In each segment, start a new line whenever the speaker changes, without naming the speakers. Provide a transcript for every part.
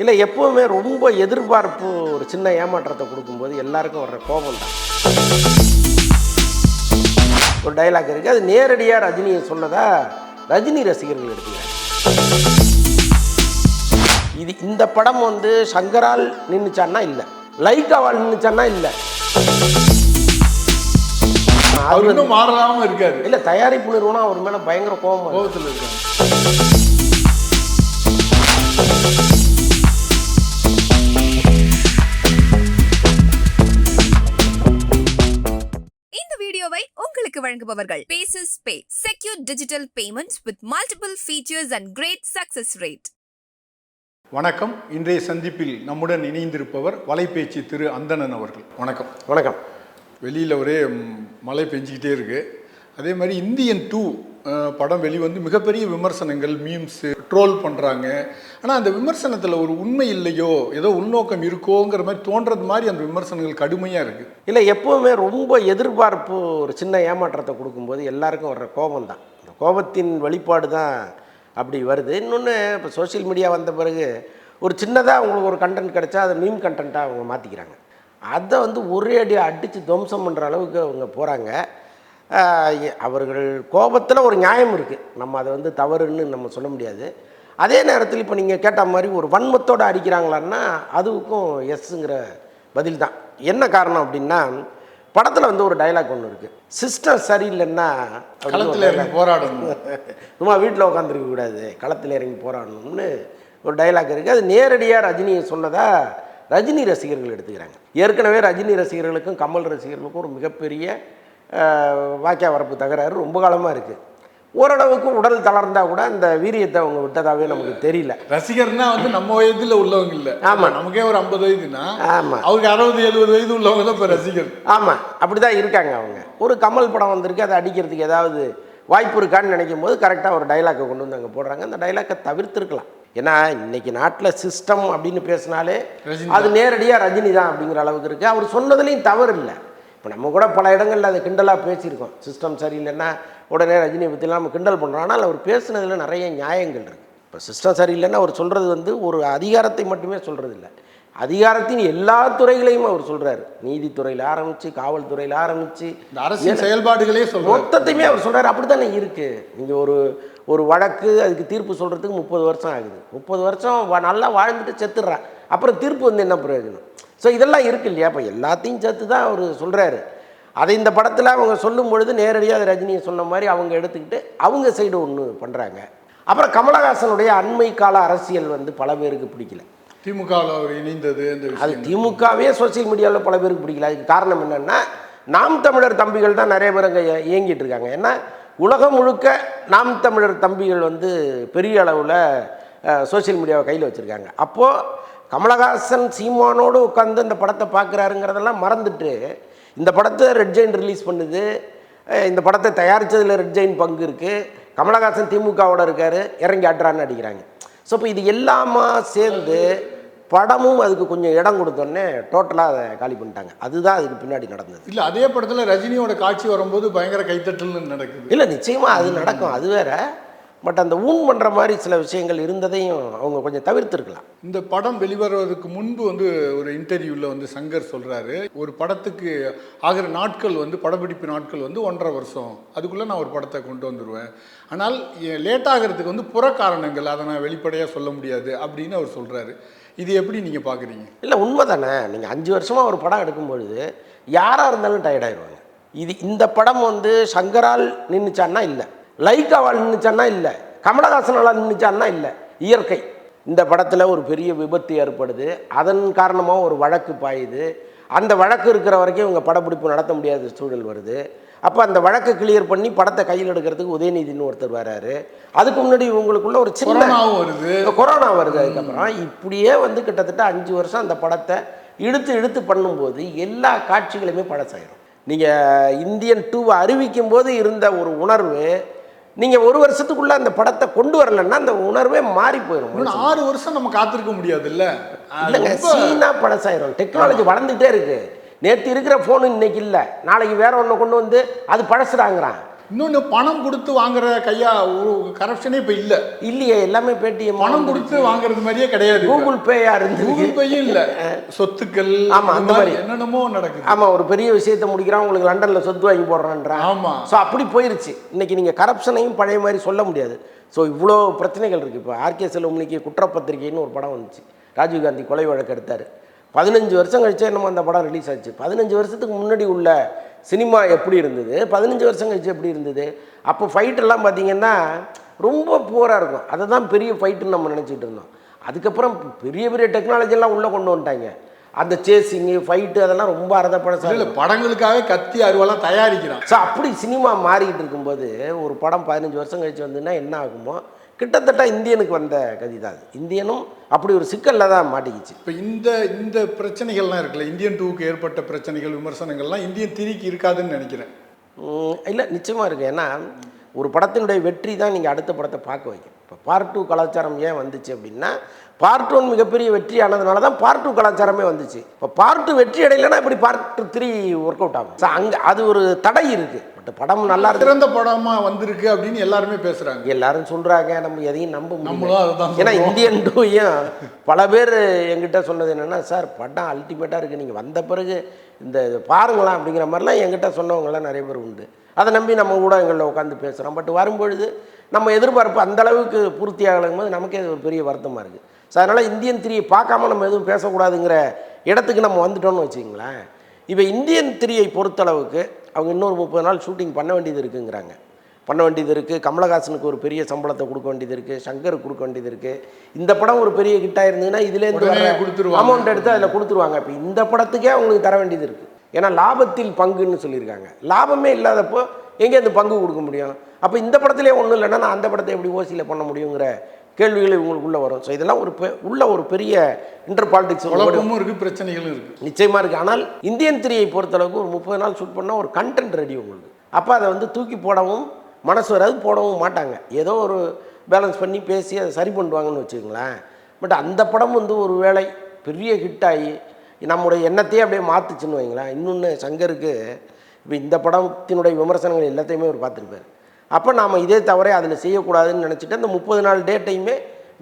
இல்லை எப்போவுமே ரொம்ப எதிர்பார்ப்பு ஒரு சின்ன ஏமாற்றத்தை கொடுக்கும்போது எல்லாருக்கும் வர்ற கோபம் தான். ஒரு டைலாக் இருக்குது அது நேரடியாக ரஜினியை சொன்னதா ரஜினி ரசிகர்கள் எடுத்துக்கிறாங்க. இது இந்த படம் வந்து சங்கரால் நின்றுச்சான்னா இல்லை. லைக்காவால் நின்றுச்சான்னா இல்லை.
அவர் இன்னும் மாறலாம இருக்காரு.
இல்லை தயாரிப்பு நிறுவனம் அவர் மேலே பயங்கர கோபம்.
கோபத்தில் இருக்காரு.
வழங்குபவர்கள் bases pay secure digital payments with multiple features and great success rate
வணக்கம். இன்றைய சந்திப்பில் நம்முடன் இணைந்திருப்பவர் வலைபேச்சு திரு அந்தணன் அவர்கள். வணக்கம்.
வணக்கம்.
வெளியில் ஒரே மழை பெஞ்சிக்கிட்டே இருக்கு. அதே மாதிரி இந்தியன் டூ படம் வெளிவந்து மிகப்பெரிய விமர்சனங்கள் மீம்ஸு ட்ரோல் பண்ணுறாங்க ஆனால் அந்த விமர்சனத்தில் ஒரு உண்மை இல்லையோ ஏதோ உள்நோக்கம் இருக்கோங்கிற மாதிரி தோன்றது மாதிரி அந்த விமர்சனங்கள் கடுமையாக இருக்குது
இல்லை எப்போவுமே ரொம்ப எதிர்பார்ப்பு ஒரு சின்ன ஏமாற்றத்தை கொடுக்கும்போது எல்லாருக்கும் வர்ற கோபம் தான். இந்த கோபத்தின் வெளிப்பாடு தான் அப்படி வருது. இன்னொன்று இப்போ சோஷியல் மீடியா வந்த பிறகு ஒரு சின்னதாக அவங்களுக்கு ஒரு கண்டென்ட் கிடைச்சா அதை மீம் கண்டென்ட்டாக அவங்க மாற்றிக்கிறாங்க அதை வந்து ஒரே அடியாக அடித்து துவம்சம் பண்ணுற அளவுக்கு அவங்க போகிறாங்க அவர்கள் கோபத்தில் ஒரு நியாயம் இருக்குது நம்ம அதை வந்து தவறுன்னு நம்ம சொல்ல முடியாது. அதே நேரத்தில் இப்போ நீங்கள் கேட்ட மாதிரி ஒரு வன்மத்தோடு அடிக்கிறாங்களான்னா அதுக்கும் எஸ்ஸுங்கிற பதில் தான் என்ன காரணம் அப்படின்னா படத்தில் வந்து ஒரு டைலாக் ஒன்று இருக்குது சிஸ்டம் சரியில்லைன்னா
போராடணும்.
சும்மா வீட்டில் உட்காந்துருக்க கூடாது. களத்தில் இறங்கி போராடணும்னு ஒரு டைலாக் இருக்குது அது நேரடியாக ரஜினியை சொன்னதா ரஜினி ரசிகர்கள் எடுத்துக்கிறாங்க. ஏற்கனவே ரஜினி ரசிகர்களுக்கும் கமல் ரசிகர்களுக்கும் ஒரு மிகப்பெரிய வாக்கியா வரப்பு தகராறு ரொம்ப காலமாக இருக்குது ஓரளவுக்கு உடல் தளர்ந்தா கூட அந்த வீரியத்தை அவங்க விட்டதாகவே நமக்கு தெரியல.
ரசிகர்னா வந்து நம்ம வயதுல உள்ளவங்க இல்ல.
ஆமா.
நமக்கே ஒரு ஐம்பது வயதுனா
ஆமாம்
அவருக்கு அறுபது எழுபது வயது உள்ளவங்க தான் இப்போ ரசிகர்.
ஆமாம் அப்படி தான் இருக்காங்க அவங்க. ஒரு கமல் படம் வந்திருக்கு அதை அடிக்கிறதுக்கு ஏதாவது வாய்ப்பு இருக்கான்னு நினைக்கும் போது கரெக்டாக ஒரு டைலாக்கை கொண்டு வந்து அங்கே போடுறாங்க. அந்த டைலாக்கை தவிர்த்திருக்கலாம். ஏன்னா இன்னைக்கு நாட்டில் சிஸ்டம் அப்படின்னு பேசினாலே அது நேரடியாக ரஜினி தான் அப்படிங்கிற அளவுக்கு இருக்குது அவர் சொன்னதுலேயும் தவறு இல்லை. இப்போ நம்ம கூட பல இடங்களில் அதை கிண்டலாக பேசியிருக்கோம். சிஸ்டம் சரியில்லைன்னா உடனே ரஜினியை பற்றிலாம் நம்ம கிண்டல் பண்ணுறோம் ஆனால் அவர் பேசுனதில் நிறைய நியாயங்கள் இருக்குது இப்போ சிஸ்டம் சரியில்லைன்னா அவர் சொல்கிறது வந்து ஒரு அதிகாரத்தை மட்டுமே சொல்கிறது இல்லை அதிகாரத்தின் எல்லா துறைகளையும் அவர் சொல்கிறாரு நீதித்துறையில் ஆரம்பித்து காவல்துறையில் ஆரம்பித்து
இந்த அரசின் செயல்பாடுகளே
மொத்தத்தையுமே அவர் சொல்கிறார் அப்படி தானே இருக்குது நீங்கள் ஒரு ஒரு வழக்கு அதுக்கு தீர்ப்பு சொல்கிறதுக்கு முப்பது வருஷம் ஆகுது. முப்பது வருஷம் நல்லா வாழ்ந்துட்டு செத்துடுறான். அப்புறம் தீர்ப்பு வந்து என்ன பிரயோஜனம்? ஸோ இதெல்லாம் இருக்கு இல்லையா? அப்போ எல்லாத்தையும் சேர்த்து தான் அவர் சொல்கிறாரு அதை இந்த படத்தில் அவங்க சொல்லும் பொழுது நேரடியாக ரஜினியை சொன்ன மாதிரி அவங்க எடுத்துக்கிட்டு அவங்க சைடு ஒன்று பண்ணுறாங்க அப்புறம் கமலஹாசனுடைய அண்மை கால அரசியல் வந்து பல பேருக்கு பிடிக்கல.
திமுகவில் அவர் இணைந்தது
அது திமுகவே சோஷியல் மீடியாவில் பல பேருக்கு பிடிக்கல. அதுக்கு காரணம் என்னென்னா நாம் தமிழர் தம்பிகள் தான் நிறைய பேர் அங்கே இயங்கிட்டு இருக்காங்க. ஏன்னா உலகம் முழுக்க நாம் தமிழர் தம்பிகள் வந்து பெரிய அளவில் சோஷியல் மீடியாவை கையில் வச்சுருக்காங்க. அப்போது கமலஹாசன் சீமானோடு உட்காந்து இந்த படத்தை பார்க்குறாருங்கிறதெல்லாம் மறந்துட்டு இந்த படத்தை ரெட் ஜெயின் ரிலீஸ் பண்ணுது. இந்த படத்தை தயாரித்ததில் ரெட் ஜெயின் பங்கு இருக்குது கமலஹாசன் திமுகவோட இருக்கார். இறங்கி ஆட்டுறான்னு அடிக்கிறாங்க. ஸோ இப்போ இது எல்லாமா சேர்ந்து படமும் அதுக்கு கொஞ்சம் இடம் கொடுத்தோன்னே டோட்டலாக அதை காலி பண்ணிட்டாங்க. அதுதான் அதுக்கு பின்னாடி நடந்தது.
இல்ல அதே படத்துல ரஜினியோட காட்சி வரும்போது பயங்கர கைத்தட்டல்னு நடக்குது.
இல்லை நிச்சயமாக அது நடக்கும். அது வேற. பட் அந்த ஊன் பண்ணுற மாதிரி சில விஷயங்கள் இருந்ததையும் அவங்க கொஞ்சம் தவிர்த்திருக்கலாம்.
இந்த படம் வெளிவருவதற்கு முன்பு வந்து ஒரு இன்டர்வியூவில் வந்து சங்கர் சொல்றாரு ஒரு படத்துக்கு ஆகிற நாட்கள் வந்து படப்பிடிப்பு நாட்கள் வந்து ஒன்றரை வருஷம். அதுக்குள்ளே நான் ஒரு படத்தை கொண்டு வந்துடுவேன் ஆனால் லேட் ஆகிறதுக்கு வந்து புற காரணங்கள் அதை நான் வெளிப்படையாக சொல்ல முடியாது அப்படின்னு அவர் சொல்றாரு. இது எப்படி நீங்கள் பார்க்குறீங்க
இல்லை உண்மை தானே நீங்கள் அஞ்சு வருஷமாக ஒரு படம் எடுக்கும் பொழுது யாராக இருந்தாலும் ஆயிடுவாங்க இது இந்த படம் வந்து சங்கரால் நின்றுச்சான்னா இல்லை. லைக்காவால் நின்றுச்சான்னா இல்லை. கமலஹாசனால் நின்றுச்சான்னா இல்லை. இயற்கை. இந்த படத்தில் ஒரு பெரிய விபத்து ஏற்படுது. அதன் காரணமாக ஒரு வழக்கு பாயுது. அந்த வழக்கு இருக்கிற வரைக்கும் இவங்க படப்பிடிப்பு நடத்த முடியாத சூழல் வருது. அப்போ அந்த வழக்கை கிளியர் பண்ணி படத்தை கையில் எடுக்கிறதுக்கு உதயநிதினு ஒருத்தர் வராரு. அதுக்கு முன்னாடி இவங்களுக்குள்ள ஒரு சின்ன
வருது.
கொரோனா வருது அதுக்கப்புறம். இப்படியே வந்து கிட்டத்தட்ட அஞ்சு வருஷம் அந்த படத்தை இழுத்து இழுத்து பண்ணும்போது எல்லா காட்சிகளுமே பழசாயிரும். நீங்கள் இந்தியன் டூவை அறிவிக்கும் போது இருந்த ஒரு உணர்வு நீங்கள் ஒரு வருஷத்துக்குள்ள அந்த படத்தை கொண்டு வரலன்னா அந்த உணர்வே மாறி போயிடும்
ஆறு வருஷம் நம்ம காத்திருக்க முடியாது இல்ல
இல்லைங்க சீனா பழசாயிரும். டெக்னாலஜி வளர்ந்துட்டே இருக்கு. நேற்று இருக்கிற ஃபோனு இன்னைக்கு இல்லை. நாளைக்கு வேற ஒன்று கொண்டு வந்து அது பழசுறாங்கிறான்.
இன்னொன்னு பணம் கொடுத்து வாங்குற கையா ஒரு கரப்ஷனே இப்ப இல்ல.
இல்லையே எல்லாமே பேடிஎம்
பணம் கொடுத்து வாங்குறது மாதிரியே கிடையாது.
கூகுள் பேயா இருந்து
கூகுள் பேயும் இல்ல. சொத்துக்கள்
ஆமா, அந்த
மாதிரி. என்னென்னமோ நடக்குது.
ஆமா ஒரு பெரிய விஷயத்தை முடிக்கிறான் உங்களுக்கு லண்டன்ல சொத்து வாங்கி போடுறான்றான்
ஆமா.
ஸோ அப்படி போயிருச்சு. இன்னைக்கு நீங்கள் கரப்ஷனையும் பழைய மாதிரி சொல்ல முடியாது. ஸோ இவ்வளோ பிரச்சனைகள் இருக்குது இப்போ ஆர்கே செல்வமணிக்கு குற்றப்பத்திரிகைன்னு ஒரு படம் வந்துச்சு. ராஜீவ்காந்தி கொலை வழக்கு எடுத்தார். பதினஞ்சு வருஷம் கழிச்சு என்னமோ அந்த படம் ரிலீஸ் ஆச்சு. பதினஞ்சு வருஷத்துக்கு முன்னாடி உள்ள சினிமா எப்படி இருந்தது? பதினஞ்சு வருஷம் கழிச்சு எப்படி இருந்தது? அப்போ ஃபைட்டெல்லாம் பார்த்தீங்கன்னா ரொம்ப புவராக இருக்கும். அதை தான் பெரிய ஃபைட்டுன்னு நம்ம நினச்சிட்டு இருந்தோம். அதுக்கப்புறம் பெரிய பெரிய டெக்னாலஜிலாம் உள்ளே கொண்டு வந்துட்டாங்க. அந்த சேசிங்கு ஃபைட்டு அதெல்லாம் ரொம்ப அறதப்பட
இல்ல படங்களுக்காக கத்தி அருவாலாம் தயாரிக்கிறான்.
ஸோ அப்படி சினிமா மாறிக்கிட்டு இருக்கும்போது ஒரு படம் பதினஞ்சு வருஷம் கழிச்சு வந்துன்னா என்ன ஆகுமோ? கிட்டத்தட்ட இந்தியனுக்கு வந்த கதி தான் அது இந்தியனும் அப்படி ஒரு சிக்கலில் தான் மாட்டிக்கிச்சு.
இப்ப இந்த இந்த பிரச்சனைகள்லாம் இருக்குல்ல இந்தியன் டூக்கு ஏற்பட்ட பிரச்சனைகள் விமர்சனங்கள்லாம் இந்தியன் திரிக்கு இருக்காதுன்னு நினைக்கிறேன்.
இல்லை நிச்சயமாக இருக்குது ஏன்னா ஒரு படத்தினுடைய வெற்றி தான் நீங்கள் அடுத்த படத்தை பார்க்க வைக்கும். இப்போ பார்ட் டூ கலாச்சாரம் ஏன் வந்துச்சு அப்படின்னா பார்ட் ஒன் மிகப்பெரிய வெற்றி ஆனதுனால தான் பார்ட் டூ கலாச்சாரமே வந்துச்சு. இப்போ பார்ட் டூ வெற்றி அடையலைன்னா இப்படி பார்ட் த்ரீ ஒர்க் அவுட் ஆகும் அங்கே அது ஒரு தடை இருக்குது பட் படம் நல்லா இருக்கு.
சிறந்த படமா வந்திருக்கு அப்படின்னு எல்லாருமே பேசுறாங்க.
எல்லாரும் சொல்கிறாங்க நம்ம எதையும் நம்ப
அதுதான்
ஏன்னா. இந்தியன் டூயும் பல பேர் என்கிட்ட சொன்னது என்னென்னா சார் படம் அல்டிமேட்டாக இருக்குது நீங்கள் வந்த பிறகு இந்த இது பாருங்களாம் அப்படிங்கிற மாதிரிலாம் என்கிட்ட சொன்னவங்களாம் நிறைய பேர் உண்டு. அதை நம்பி நம்ம ஊடகங்களில் உட்காந்து பேசுகிறோம் பட் வரும்பொழுது நம்ம எதிர்பார்ப்பு அந்த அளவுக்கு பூர்த்தி ஆகலைங்கும் போது நமக்கே ஒரு பெரிய வருத்தமாக இருக்குது ஸோ அதனால் இந்தியன் த்ரீயை பார்க்காம நம்ம எதுவும் பேசக்கூடாதுங்கிற இடத்துக்கு நம்ம வந்துட்டோம்னு வச்சுங்களேன் இப்போ இந்தியன் த்ரீயை பொறுத்தளவுக்கு அவங்க இன்னொரு முப்பது நாள் ஷூட்டிங் பண்ண வேண்டியது இருக்குங்கிறாங்க. பண்ண வேண்டியது இருக்குது கமலஹாசனுக்கு ஒரு பெரிய சம்பளத்தை கொடுக்க வேண்டியது இருக்குது சங்கருக்கு கொடுக்க வேண்டியது இருக்குது இந்த படம் ஒரு பெரிய ஹிட் ஆயிருந்ததுன்னா இதுலேருந்து
கொடுத்துருவாங்க.
அமௌண்ட் எடுத்து அதில் கொடுத்துருவாங்க. இப்போ இந்த படத்துக்கே அவங்களுக்கு தர வேண்டியது இருக்குது ஏன்னா லாபத்தில் பங்குன்னு சொல்லியிருக்காங்க. லாபமே இல்லாதப்போ எங்கே அந்த பங்கு கொடுக்க முடியும்? அப்போ இந்த படத்திலே ஒன்றும் இல்லைன்னா நான் அந்த படத்தை எப்படி ஓசியில் பண்ண முடியுங்கிற கேள்விகள் இவங்களுக்குள்ளே வரும். ஸோ இதெல்லாம் ஒரு உள்ள ஒரு பெரிய இன்டர் பாலிடிக்ஸ்
குழப்பமும் இருக்கு பிரச்சனைகளும் இருக்கு.
நிச்சயமாக இருக்குது ஆனால் இந்தியன் திரியை பொறுத்தளவுக்கு ஒரு முப்பது நாள் ஷூட் பண்ணால் ஒரு கண்டென்ட் ரெடி உங்களுக்கு அப்போ அதை வந்து தூக்கி போடவும் மனசு வராது போடவும் மாட்டாங்க. ஏதோ ஒரு பேலன்ஸ் பண்ணி பேசி அதை சரி பண்ணுவாங்கன்னு வச்சுக்கோங்களேன். பட் அந்த படம் வந்து ஒரு வேளை பெரிய ஹிட் ஆகி நம்முடைய எண்ணத்தையே அப்படியே மாற்றுச்சுன்னு வைங்களேன். இன்னொன்று சங்கருக்கு இப்போ இந்த படத்தினுடைய விமர்சனங்கள் எல்லாத்தையுமே அவர் பார்த்துருப்பார். அப்போ நாம் இதே தவறே அதில் செய்யக்கூடாதுன்னு நினச்சிட்டு அந்த முப்பது நாள் டேட்டையுமே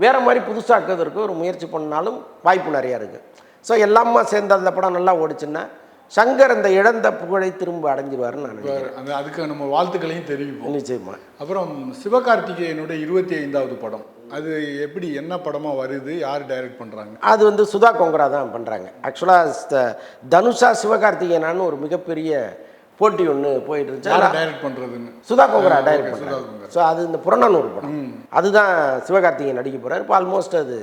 வேறு மாதிரி புதுசாக்குறதுக்கு ஒரு முயற்சி பண்ணாலும் வாய்ப்பு நிறையா இருக்குது ஸோ எல்லாமே சேர்ந்து அந்த படம் நல்லா ஓடிச்சுன்னா சங்கர் அந்த இழந்த புகழை திரும்ப அடைஞ்சிருவாருன்னு நான் நினைக்கிறேன்.
அந்த அதுக்கு நம்ம வாழ்த்துக்களையும் தெரிவிப்போம்.
நிச்சயமா.
அப்புறம் சிவகார்த்திகேயனுடைய இருபத்தி ஐந்தாவது படம். அது எப்படி என்ன படமா வருது யார் டைரக்ட் பண்றாங்க?
அது வந்து சுதா கொங்கரா தான் பண்ணுறாங்க ஆக்சுவலாக தனுஷா சிவகார்த்திகேயனான்னு ஒரு மிகப்பெரிய போட்டி ஒன்று போயிட்டு இருந்துச்சு.
டைரக்ட் பண்றதுன்னு?
சுதா கொங்கரா டைரக்ட் பண்ணுறாங்க. ஸோ அது இந்த புறநானூறு படம். அதுதான் சிவகார்த்திகேயன் நடிக்க போகிறார் இப்போ ஆல்மோஸ்ட் அது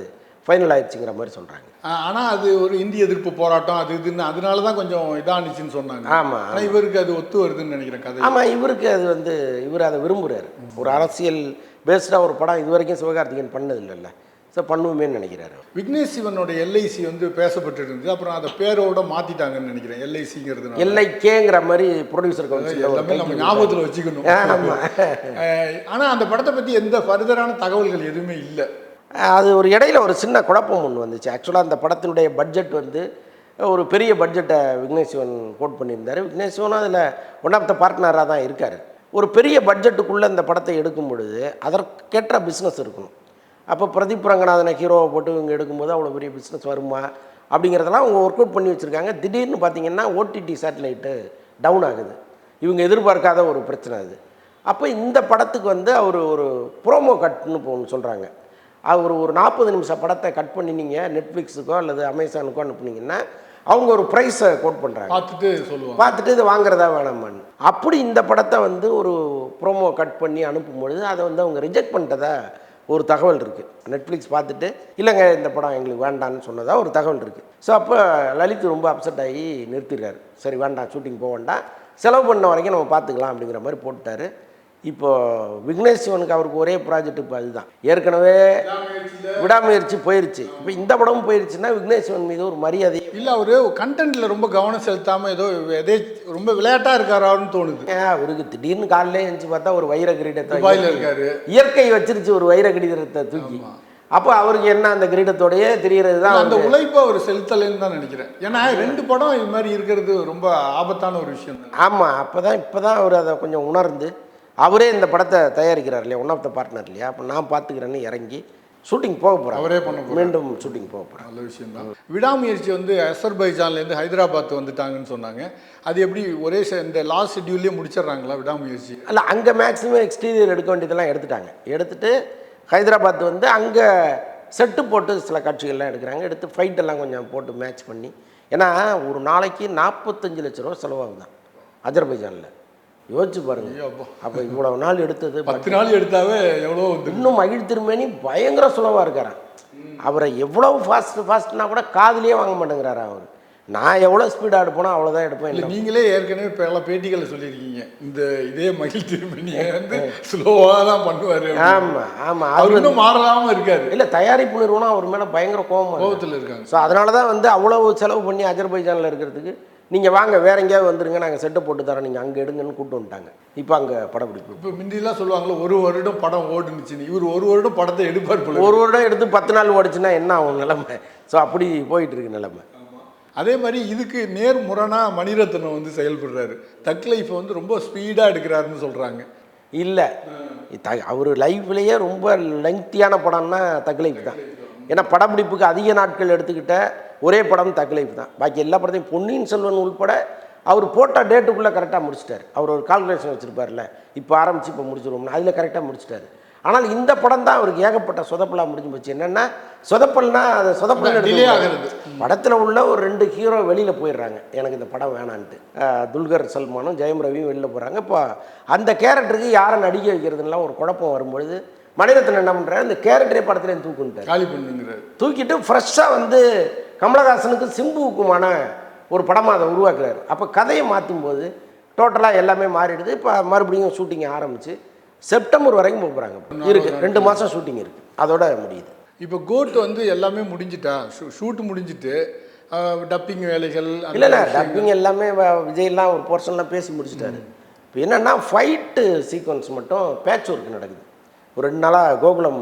ஃபைனல் ஆயிடுச்சுங்கிற மாதிரி சொல்கிறாங்க
ஆ- ஆனா அது ஒரு இந்திய எதிர்ப்பு போராட்டம் அது இதுன்னு அதனால தான் கொஞ்சம் இதானுச்சுன்னு சொன்னாங்க.
ஆமா,
ஆனா இவருக்கு அது ஒத்து வருதுன்னு நினைக்கிறேன் கதை
ஆமாம் இவருக்கு அது வந்து இவர் அதை விரும்புகிறார் ஒரு அரசியல் பேஸ்டாக ஒரு படம் இது வரைக்கும் சிவகார்த்திகேயன் பண்ணது இல்லைல்ல. ஸோ பண்ணுவோமேன்னு நினைக்கிறாரு.
விக்னேஷ் சிவனோட எல்ஐசி வந்து பேசப்பட்டு இருந்தது அப்புறம் அதை பேரோட மாத்திட்டாங்கன்னு நினைக்கிறேன் எல்ஐசிங்கிறதுனால.
எல்லைக்கேங்கிற மாதிரி ப்ரொடியூசர்
எல்லாமே நம்ம
கைது
ஞாபகத்துல வச்சுக்கணும்.
ஆமாம்
அஹ் ஆனா அந்த படத்தை பத்தி எந்த ஃபர்தரான தகவல்கள் எதுவுமே இல்லை.
அது ஒரு இடையில ஒரு சின்ன குழப்பம் ஒன்று வந்துச்சு. ஆக்சுவலாக அந்த படத்தினுடைய பட்ஜெட் வந்து ஒரு பெரிய பட்ஜெட்டை விக்னேஷ் சிவன் கோட் பண்ணியிருந்தார். விக்னேஷ் சிவனும் அதில் ஒன் ஆஃப் த பார்ட்னராக தான் இருக்கார். ஒரு பெரிய பட்ஜெட்டுக்குள்ளே இந்த படத்தை எடுக்கும் பொழுது அதற்கேற்ற பிஸ்னஸ் இருக்கணும். அப்போ பிரதீப் ரங்கநாதனை ஹீரோவை போட்டு இவங்க எடுக்கும்போது அவ்வளோ பெரிய பிஸ்னஸ் வருமா? அப்படிங்கிறதெல்லாம் அவங்க ஒர்க் அவுட் பண்ணி வச்சுருக்காங்க. திடீர்னு பார்த்தீங்கன்னா ஓடிடி சேட்டலைட்டு டவுன் ஆகுது. இவங்க எதிர்பார்க்காத ஒரு பிரச்சனை அது. அப்போ இந்த படத்துக்கு வந்து அவர் ஒரு ப்ரோமோ கட்னு ஒன்று சொல்கிறாங்க அவர் ஒரு நாற்பது நிமிஷம் படத்தை கட் பண்ணி நீங்கள் நெட்ஃப்ளிக்ஸுக்கோ அல்லது அமேசானுக்கோ அனுப்புனீங்கன்னா அவங்க ஒரு ப்ரைஸை கோட் பண்ணுறாங்க
பார்த்துட்டு சொல்லுவாங்க.
பார்த்துட்டு இது வாங்குறதா வேணாமான்னு. அப்படி இந்த படத்தை வந்து ஒரு ப்ரோமோ கட் பண்ணி அனுப்பும் பொழுது அதை வந்து அவங்க ரிஜெக்ட் பண்ணிட்டதா ஒரு தகவல் இருக்குது நெட்ஃப்ளிக்ஸ் பார்த்துட்டு இல்லைங்க இந்த படம் எங்களுக்கு வேண்டான்னு சொன்னதாக ஒரு தகவல் இருக்குது ஸோ அப்போ லலித் ரொம்ப அப்செட் ஆகி நிறுத்திடுறாரு. சரி வேண்டாம் ஷூட்டிங் போக வேண்டாம். செலவு பண்ண வரைக்கும் நம்ம பார்த்துக்கலாம் அப்படிங்கிற மாதிரி போட்டுட்டாரு. இப்போ விக்னேஷ் சிவனுக்கு அவருக்கு ஒரே ப்ராஜெக்ட் இப்போ அதுதான். ஏற்கனவே விடாமுயற்சி போயிருச்சு. இப்போ இந்த படமும் போயிருச்சுன்னா விக்னேஷ் சிவன் மீது ஒரு மரியாதை.
இல்ல அவரு கண்டென்ட்ல ரொம்ப கவனம் செலுத்தாம ஏதோ எதே ரொம்ப விளையாட்டா இருக்காரான்னு தோணுது.
ஏன் அவருக்கு திடீர்னு காலையில எழுந்துச்சு பார்த்தா ஒரு வைர கிரீடத்தை
இருக்காரு.
இயற்கை வச்சிருச்சு ஒரு வைர கிரீடத்தை தூக்கி. அப்போ அவருக்கு என்ன அந்த கிரீடத்தோடயே தெரியறது தான்
அந்த உழைப்பை அவர் செலுத்தலைன்னு தான் நினைக்கிறேன். ஏன்னா ரெண்டு படம் இது மாதிரி இருக்கிறது ரொம்ப ஆபத்தான ஒரு விஷயம்.
ஆமாம் அப்போ தான் இப்போ தான் அவர் அதை கொஞ்சம் உணர்ந்து அவரே இந்த படத்தை தயாரிக்கிறார் இல்லையா? ஒன் ஆஃப் த பார்ட்னர் இல்லையா? அப்போ நான் பார்த்துக்கிறேன்னு இறங்கி ஷூட்டிங் போக போகிறேன்
அவரே பண்ண.
மீண்டும் ஷூட்டிங் போக போகிறேன்
நல்ல விஷயம் தான் விடாமுயற்சி வந்து அசர்பைஜான்லேருந்து ஹைதராபாத் வந்துட்டாங்கன்னு சொன்னாங்க. அது எப்படி ஒரே இந்த லாஸ்ட் ஷெட்யூல்லே முடிச்சிடுறாங்களா விடாமுயற்சி?
அல்ல அங்கே மேக்ஸிமம் எக்ஸ்டீரியர் எடுக்க வேண்டியதெல்லாம் எடுத்துட்டாங்க. எடுத்துட்டு ஹைதராபாத் வந்து அங்கே செட்டு போட்டு சில காட்சிகள்லாம் எடுக்கிறாங்க. எடுத்து ஃபைட் எல்லாம் கொஞ்சம் போட்டு மேட்ச் பண்ணி. ஏன்னா ஒரு நாளைக்கு நாற்பத்தஞ்சு லட்ச ரூபா செலவாகுதான் அஜர்பைஜானில். யோசிச்சு பாருங்க.
அப்பா.
இவ்வளவு நாள் எடுத்தது
பத்து நாள் எடுத்தாவே எவ்வளோ
இன்னும் மகிழ் திருமேனி பயங்கர சுலவாக இருக்காராம் அவரை எவ்வளவு ஃபாஸ்ட் ஃபாஸ்ட்னா கூட காதுலயே வாங்க மாட்டேங்கிறாரா அவர். நான் எவ்வளோ ஸ்பீடாக எடுப்பேனோ அவ்வளோதான் எடுப்பேன்
இல்லை நீங்களே ஏற்கனவே பல பேட்டிகளில் சொல்லியிருக்கீங்க. இந்த இதே மகிழ் திருமணியை வந்து ஸ்லோவாக தான் பண்ணுவார்
ஆமாம் ஆமாம்
அவர் இன்னும் மாறலாம இருக்காரு.
இல்லை தயாரிப்பு நிறுவனம் அவர் மேலே பயங்கர கோபம்
கோபத்தில் இருக்காங்க.
ஸோ அதனால தான் வந்து அவ்வளவு செலவு பண்ணி அஜர்பைஜானில் இருக்கிறதுக்கு நீங்கள் வாங்க வேற எங்கேயாவது வந்துருங்க நாங்கள் செட்டை போட்டு தரோம் நீங்கள் அங்கே எடுங்கன்னு கூப்பிட்டு வந்துட்டாங்க. இப்போ அங்கே படப்பிடிப்பு
இப்போ முந்திலாம் சொல்லுவாங்களே ஒரு வருடம் படம் ஓடுனுச்சுன்னு. இவர் ஒரு வருடம் படத்தை எடுப்பார் போல
ஒரு வருடம் எடுத்து பத்து நாள் ஓடிச்சுன்னா என்ன ஆகும் நிலைமை? ஸோ அப்படி போயிட்டு இருக்கு நிலைமை
அதே மாதிரி இதுக்கு நேர் முரணா மணிரத்னம் வந்து செயல்படுறாரு. தக் லைஃப்பை வந்து ரொம்ப ஸ்பீடாக எடுக்கிறாருன்னு சொல்கிறாங்க
இல்லை. த அவர் லைஃப்லேயே ரொம்ப லெங்க்தியான படம்னா தக்லைஃப் தான். ஏன்னா படப்பிடிப்புக்கு அதிக நாட்கள் எடுத்துக்கிட்ட ஒரே படம் தக்லைஃப் தான். பாக்கி எல்லா படத்தையும் பொன்னியின் செல்வன் உள்பட அவர் போட்ட டேட்டுக்குள்ளே கரெக்டாக முடிச்சிட்டாரு. அவர் ஒரு கால்குலேஷன் வச்சுருப்பார்ல இப்போ ஆரம்பித்து இப்போ முடிச்சிருவோம்னு. அதில் கரெக்டாக முடிச்சிட்டாரு. ஆனால் இந்த படம் தான் அவருக்கு ஏகப்பட்ட சொதப்பலாக முடிஞ்சு போச்சு. என்னென்னா சொதப்பல்னா அது சொதப்பல். படத்தில் உள்ள ஒரு ரெண்டு ஹீரோ வெளியில் போயிடுறாங்க. எனக்கு இந்த படம் வேணான்ட்டு. துல்கர் சல்மானும் ஜெயம் ரவியும் வெளியில் போகிறாங்க இப்போ அந்த கேரக்டருக்கு யாரை நடிக்க வைக்கிறதுலாம் ஒரு குழப்பம் வரும்பொழுது மணிரத்னம் என்ன பண்ணுறாரு இந்த கேரக்டரே படத்துலேயும் தூக்குன்ட்டார்
காலி பண்ணுங்கிறாரு.
தூக்கிட்டு ஃப்ரெஷ்ஷாக வந்து கமலஹாசனுக்கு சிம்புவுக்குமான ஒரு படமாக அதை உருவாக்குறாரு. அப்போ கதையை மாற்றும் போது டோட்டலாக எல்லாமே மாறிடுது. இப்போ மறுபடியும் ஷூட்டிங் ஆரம்பித்து செப்டம்பர் வரைக்கும் போக போகிறாங்க இருக்குது ரெண்டு மாதம் ஷூட்டிங் இருக்குது அதோட முடியுது.
இப்போ கோட் வந்து எல்லாமே முடிஞ்சிட்டா? ஷூட் முடிஞ்சிட்டு டப்பிங் வேலைகள் அந்த
இல்லை இல்லை. டப்பிங் எல்லாமே விஜய்லாம் ஒரு போர்ஷன்லாம் பேசி முடிச்சிட்டாரு. இப்போ என்னென்னா ஃபைட்டு சீக்வன்ஸ் மட்டும் பேட்ச் ஒர்க் நடக்குது. ஒரு ரெண்டு நாளாக கோகுலம்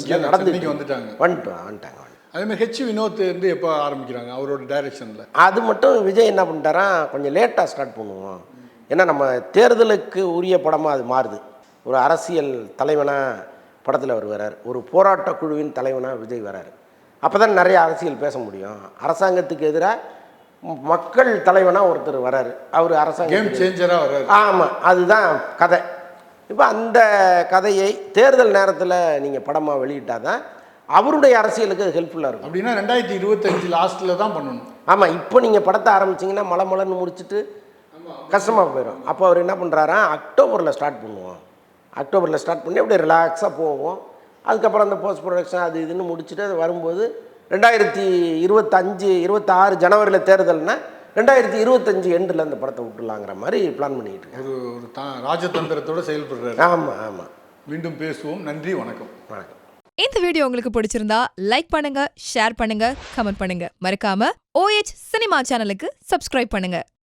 இங்கே
நடந்து
வந்துட்டாங்க.
வந்துட்டோம் வந்துட்டாங்க வந்துட்டாங்க.
அதே மாதிரி ஹெச் வினோத் வந்து எப்போ ஆரம்பிக்கிறாங்க? அவரோட டைரக்ஷனில்
அது மட்டும் விஜய் என்ன பண்ணிட்டாராம் கொஞ்சம் லேட்டாக ஸ்டார்ட் பண்ணுவோம். ஏன்னா நம்ம தேர்தலுக்கு உரிய படமாக அது மாறுது. ஒரு அரசியல் தலைவனாக படத்தில் அவர் வரார். ஒரு போராட்ட குழுவின் தலைவனாக விஜய் வரார். அப்போ தான் நிறைய அரசியல் பேச முடியும். அரசாங்கத்துக்கு எதிராக மக்கள் தலைவனாக ஒருத்தர் வராரு. அவர்
கேம்
அரசாங்கம்
சேஞ்சராக வர்றாரு
ஆமாம் அதுதான் கதை. இப்போ அந்த கதையை தேர்தல் நேரத்தில் நீங்கள் படமாக வெளியிட்டால் தான் அவருடைய அரசியலுக்கு அது ஹெல்ப்ஃபுல்லாக இருக்கும்.
அப்படின்னா ரெண்டாயிரத்தி இருபத்தஞ்சு லாஸ்ட்டில் தான் பண்ணணும்.
ஆமாம் இப்போ நீங்கள் படத்தை ஆரம்பிச்சிங்கன்னா மலை மலைன்னு முடிச்சுட்டு கஷ்டமாக போயிடும் அப்போ அவர் என்ன பண்ணுறாரா அக்டோபரில் ஸ்டார்ட் பண்ணுவோம். அக்டோபரில் ஸ்டார்ட் பண்ணி அப்படியே ரிலாக்ஸாக போவோம். அதுக்கப்புறம் அந்த போஸ்ட் ப்ரொடக்ஷன் அது இதுன்னு முடிச்சுட்டு அது வரும்போது ரெண்டாயிரத்தி இருபத்தஞ்சு இருபத்தாறு ஜனவரியில் தேர்தல்னா ரெண்டாயிரத்தி இருபத்தஞ்சு எண்டில் அந்த படத்தை விட்டுலாங்கிற மாதிரி பிளான் பண்ணிக்கிட்டு இருக்கேன்
ஒரு ஒரு தா ராஜதந்திரத்தோட செயல்படுறாரு.
ஆமாம் ஆமாம்
மீண்டும் பேசுவோம். நன்றி வணக்கம்.
வணக்கம்.
இந்த வீடியோ உங்களுக்கு பிடிச்சிருந்தா லைக் பண்ணுங்க ஷேர் பண்ணுங்க கமெண்ட் பண்ணுங்க. மறக்காம OH சினிமா சேனலுக்கு சப்ஸ்கிரைப் பண்ணுங்க.